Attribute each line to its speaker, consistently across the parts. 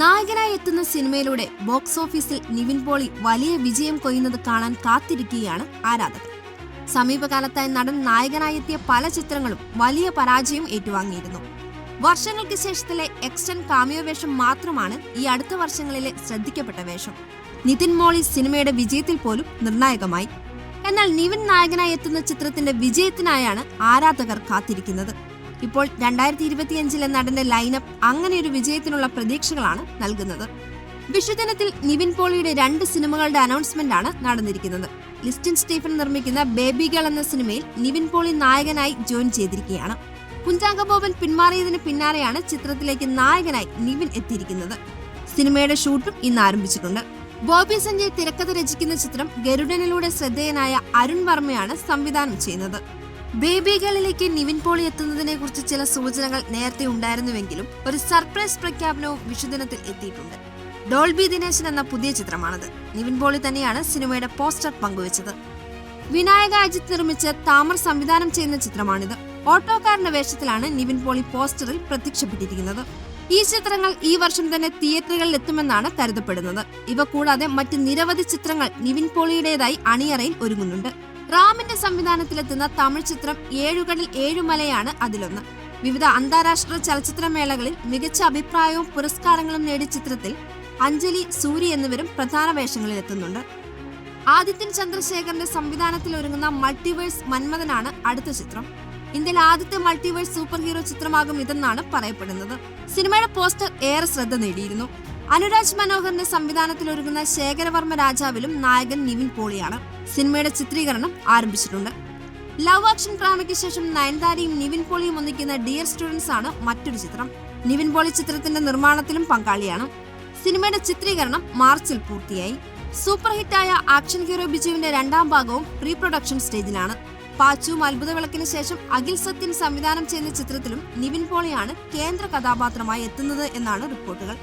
Speaker 1: നായകനായി എത്തുന്ന സിനിമയിലൂടെ ബോക്സ് ഓഫീസിൽ നിവിൻ പോളി വലിയ വിജയം കൊയ്യുന്നത് കാണാൻ കാത്തിരിക്കുകയാണ് ആരാധകർ. സമീപകാലത്തായി നടൻ നായകനായി എത്തിയ പല ചിത്രങ്ങളും വലിയ പരാജയം ഏറ്റുവാങ്ങിയിരുന്നു. വർഷങ്ങൾക്ക് ശേഷത്തിലെ എക്സ്റ്റൻ കാമിയോ വേഷം മാത്രമാണ് ഈ അടുത്ത വർഷങ്ങളിലെ ശ്രദ്ധിക്കപ്പെട്ട വേഷം. നിതിൻ മോളി സിനിമയുടെ വിജയത്തിൽ പോലും നിർണായകമായി. എന്നാൽ നിവിൻ നായകനായി എത്തുന്ന ചിത്രത്തിന്റെ വിജയത്തിനായാണ് ആരാധകർ കാത്തിരിക്കുന്നത്. ഇപ്പോൾ രണ്ടായിരത്തി ഇരുപത്തിയഞ്ചിലെ നടന്റെ ലൈനപ്പ് അങ്ങനെ ഒരു വിജയത്തിനുള്ള പ്രതീക്ഷകളാണ് നൽകുന്നത്. വിഷുദിനത്തിൽ നിവിൻ പോളിയുടെ രണ്ട് സിനിമകളുടെ അനൗൺസ്മെന്റ് ആണ് നടന്നിരിക്കുന്നത്. ലിസ്റ്റിൻ സ്റ്റീഫൻ നിർമ്മിക്കുന്ന ബേബി ഗേൾ എന്ന സിനിമയിൽ നിവിൻ പോളി നായകനായി ജോയിൻ ചെയ്തിരിക്കുകയാണ്. കുഞ്ചാങ്കബോബൻ പിന്മാറിയതിന് പിന്നാലെയാണ് ചിത്രത്തിലേക്ക് നായകനായി നിവിൻ എത്തിയിരിക്കുന്നത്. സിനിമയുടെ ഷൂട്ടും ഇന്ന് ആരംഭിച്ചിട്ടുണ്ട്. ബോബി സഞ്ജയ് തിരക്കഥ രചിക്കുന്ന ചിത്രം ഗരുഡനിലൂടെ ശ്രദ്ധേയനായ അരുൺ വർമ്മയാണ് സംവിധാനം ചെയ്യുന്നത്. ബേബികളിലേക്ക് നിവിൻ പോളി എത്തുന്നതിനെ കുറിച്ച് ചില സൂചനകൾ നേരത്തെ ഉണ്ടായിരുന്നുവെങ്കിലും ഒരു സർപ്രൈസ് പ്രഖ്യാപനവും വിഷുദിനത്തിൽ എത്തിയിട്ടുണ്ട്. ഡോൾബി ദിനേശൻ എന്ന പുതിയ ചിത്രമാണിത്. നിവിൻ പോളി തന്നെയാണ് സിനിമയുടെ പോസ്റ്റർ പങ്കുവച്ചത്. വിനായക അജിത് നിർമ്മിച്ച് താമർ സംവിധാനം ചെയ്യുന്ന ചിത്രമാണിത്. ഓട്ടോക്കാരന്റെ വേഷത്തിലാണ് നിവിൻ പോളി പോസ്റ്ററിൽ പ്രത്യക്ഷപ്പെട്ടിരിക്കുന്നത്. ഈ ചിത്രങ്ങൾ ഈ വർഷം തന്നെ തിയേറ്ററുകളിൽ എത്തുമെന്നാണ് കരുതപ്പെടുന്നത്. ഇവ കൂടാതെ മറ്റ് നിരവധി ചിത്രങ്ങൾ നിവിൻ പോളിയുടേതായി അണിയറയിൽ ഒരുങ്ങുന്നുണ്ട്. റാമിന്റെ സംവിധാനത്തിലെത്തുന്ന തമിഴ് ചിത്രം ഏഴുകടൽ ഏഴുമലയാണ് അതിലൊന്ന്. വിവിധ അന്താരാഷ്ട്ര ചലച്ചിത്രമേളകളിൽ മികച്ച അഭിപ്രായവും പുരസ്കാരങ്ങളും നേടിയ ചിത്രത്തിൽ അഞ്ജലി സൂരി എന്നിവരും പ്രധാന വേഷങ്ങളിൽ എത്തുന്നുണ്ട് ആദിത്യൻ ചന്ദ്രശേഖറിന്റെ സംവിധാനത്തിൽ ഒരുങ്ങുന്ന മൾട്ടിവേഴ്സ് മന്മഥനാണ് അടുത്ത ചിത്രം. ഇന്ത്യയിലെ ആദ്യത്തെ മൾട്ടിവേഴ്സ് സൂപ്പർ ഹീറോ ചിത്രമാകും ഇതെന്നാണ് പറയപ്പെടുന്നത്. സിനിമയുടെ പോസ്റ്റർ ഏറെ ശ്രദ്ധ നേടിയിരുന്നു. അനുരാജ് മനോഹറിന്റെ സംവിധാനത്തിൽ ഒരുങ്ങുന്ന ശേഖരവർമ്മ രാജാവിലും നായകൻ നിവിൻ പോളിയാണ്. സിനിമയുടെ ചിത്രീകരണം ആരംഭിച്ചിട്ടുണ്ട്. ലവ് ആക്ഷൻ ഡ്രാമയ്ക്ക് ശേഷം നയൻതാരയും നിവിൻ പോളിയും ഒന്നിക്കുന്ന ഡിയർ സ്റ്റുഡൻസ് ആണ് മറ്റൊരു ചിത്രം. നിവിൻ പോളി ചിത്രത്തിന്റെ നിർമ്മാണത്തിലും പങ്കാളിയാണ്. സിനിമയുടെ ചിത്രീകരണം മാർച്ചിൽ പൂർത്തിയായി. സൂപ്പർ ഹിറ്റായ ആക്ഷൻ ഹീറോ ബിജുവിന്റെ രണ്ടാം ഭാഗവും പ്രീ പ്രൊഡക്ഷൻ സ്റ്റേജിലാണ്. പാച്ചുവും അത്ഭുതവിളക്കിന് ശേഷം അഖിൽ സത്യൻ സംവിധാനം ചെയ്യുന്ന ചിത്രത്തിലും നിവിൻ പോളിയാണ് കേന്ദ്ര കഥാപാത്രമായി എത്തുന്നത് എന്നാണ് റിപ്പോർട്ടുകൾ.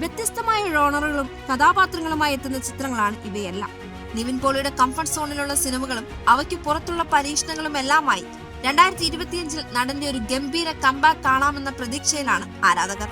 Speaker 1: വ്യത്യസ്തമായ റോണറുകളും കഥാപാത്രങ്ങളുമായി എത്തുന്ന ചിത്രങ്ങളാണ് ഇവയെല്ലാം. നിവിൻ പോളിയുടെ കംഫർട്ട് സോണിലുള്ള സിനിമകളും അവയ്ക്ക് പുറത്തുള്ള പരീക്ഷണങ്ങളും എല്ലാമായി രണ്ടായിരത്തി ഇരുപത്തിയഞ്ചിൽ നടന്റെ ഒരു ഗംഭീര കമ്പാക്ക് കാണാമെന്ന പ്രതീക്ഷയിലാണ് ആരാധകർ.